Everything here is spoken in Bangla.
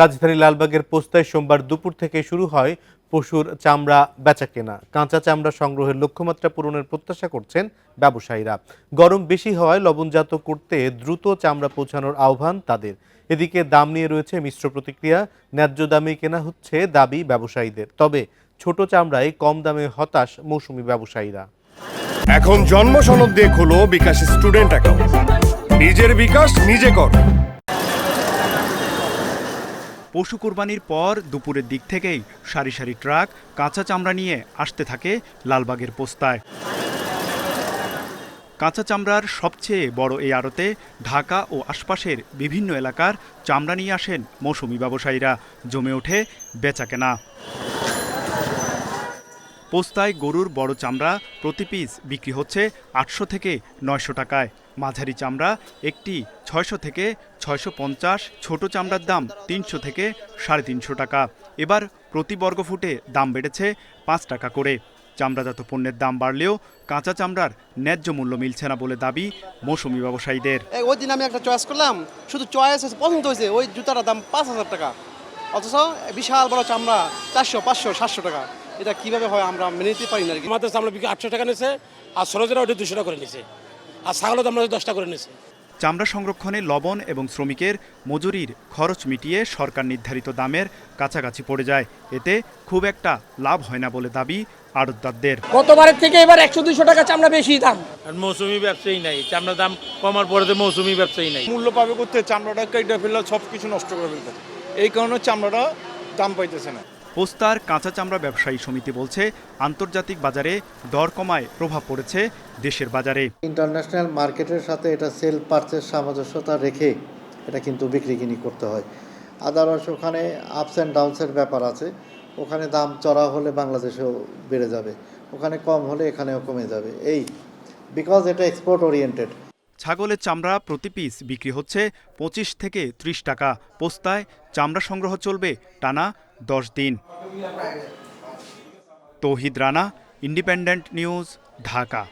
রাজধানী লালবাগের পোস্তায় সোমবার দুপুর থেকে শুরু হয় পশুর চামড়া বেচা কেনা। কাঁচা চামড়া সংগ্রহের লক্ষ্যমাত্রা পূরণের প্রত্যাশা করছেন ব্যবসায়ীরা। গরম বেশি হওয়ায় লবণজাত করতে দ্রুত চামড়া পৌঁছানোর আহ্বান তাদের। এদিকে দাম নিয়ে রয়েছে মিশ্র প্রতিক্রিয়া, ন্যায্য দামে কেনা হচ্ছে দাবি ব্যবসায়ীদের। তবে ছোট চামড়ায় কম দামে হতাশ মৌসুমি ব্যবসায়ীরা। এখন জন্ম সনদ দিয়ে খোলো বিকাশ স্টুডেন্ট অ্যাকাউন্ট। নিজের বিকাশ নিজে কর। পশু কোরবানির পর দুপুরের দিক থেকেই সারি সারি ট্রাক, কাঁচা চামড়া নিয়ে আসতে থাকে লালবাগের পোস্তায়। কাঁচা চামড়ার সবচেয়ে বড় এই আড়তে ঢাকা ও আশপাশের বিভিন্ন এলাকার চামড়া নিয়ে আসেন মৌসুমি ব্যবসায়ীরা। জমে ওঠে বেচাকেনা। পোস্তায় গরুর বড় চামড়া প্রতি পিস বিক্রি হচ্ছে আটশো থেকে নয়শো টাকায়। মাঝারি চামড়া একটি ছয়শো থেকে ছয়শো পঞ্চাশ, ছোটো চামড়ার দাম তিনশো থেকে সাড়ে তিনশো টাকা। এবার প্রতি বর্গফুটে দাম বেড়েছে পাঁচ টাকা করে। চামড়াজাত পণ্যের দাম বাড়লেও কাঁচা চামড়ার ন্যায্য মূল্য মিলছে না বলে দাবি মৌসুমি ব্যবসায়ীদের। ওই দিন আমি একটা চয়েস করলাম, শুধু চয়েস হয়েছে, পছন্দ হয়েছে, ওই জুতার দাম পাঁচ হাজার টাকা। অথচ বিশাল বড় চামড়া চারশো, পাঁচশো, সাতশো টাকা। এটা কীভাবে হয় আমরা মেনে নিতে পারি না কি। আমাদের চামড়া বিক্রি আটশো টাকা নিছে আর সরোজেরা ওটা দুশো টাকা করে নিছে। আর ছাগলের দাম দশটা করে নিছে। চামড়া সংরক্ষণে লবণ এবং শ্রমিকের মজুরির খরচ মিটিয়ে সরকার নির্ধারিত দামের কাছাকাছি পড়ে যায়। এতে খুব একটা লাভ হয় না বলে দাবি আড়তদারদের। গতবারের থেকে এবার একশো দুইশো টাকা চামড়া বেশি দাম। আর মৌসুমি ব্যবসায়ী নাই চামড়ার দাম কমার পরে তো মৌসুমি ব্যবসায়ী নাই। মূল্য পাবে করতে চামড়াটা কেটে ফেললে সব কিছু নষ্ট করে ফেলতে। এই কারণে চামড়াটা দাম পাইতেছে না। পোস্তার কাঁচা চামড়া ব্যবসায়ী সমিতি বলছে আন্তর্জাতিক বাজারে দর কমায় প্রভাব পড়েছে দেশের বাজারে। ইন্টারন্যাশনাল মার্কেটের সাথে এটা সেল পারচেস সামঞ্জস্যতা রেখে এটা কিন্তু বিক্রি কিনি করতে হয়। আদারস ওখানে আপস অ্যান্ড ডাউনসের ব্যাপার আছে। ওখানে দাম চড়া হলে বাংলাদেশেও বেড়ে যাবে। ওখানে কম হলে এখানেও কমে যাবে। এই বিকজ এটা এক্সপোর্ট ওরিয়েন্টেড ছাগলের চামড়া প্রতি পিস বিক্রি হচ্ছে পঁচিশ থেকে ত্রিশ টাকা। পোস্তায় চামড়া সংগ্রহ চলবে টানা দশ দিন। Tauhid Rana independent news Dhaka.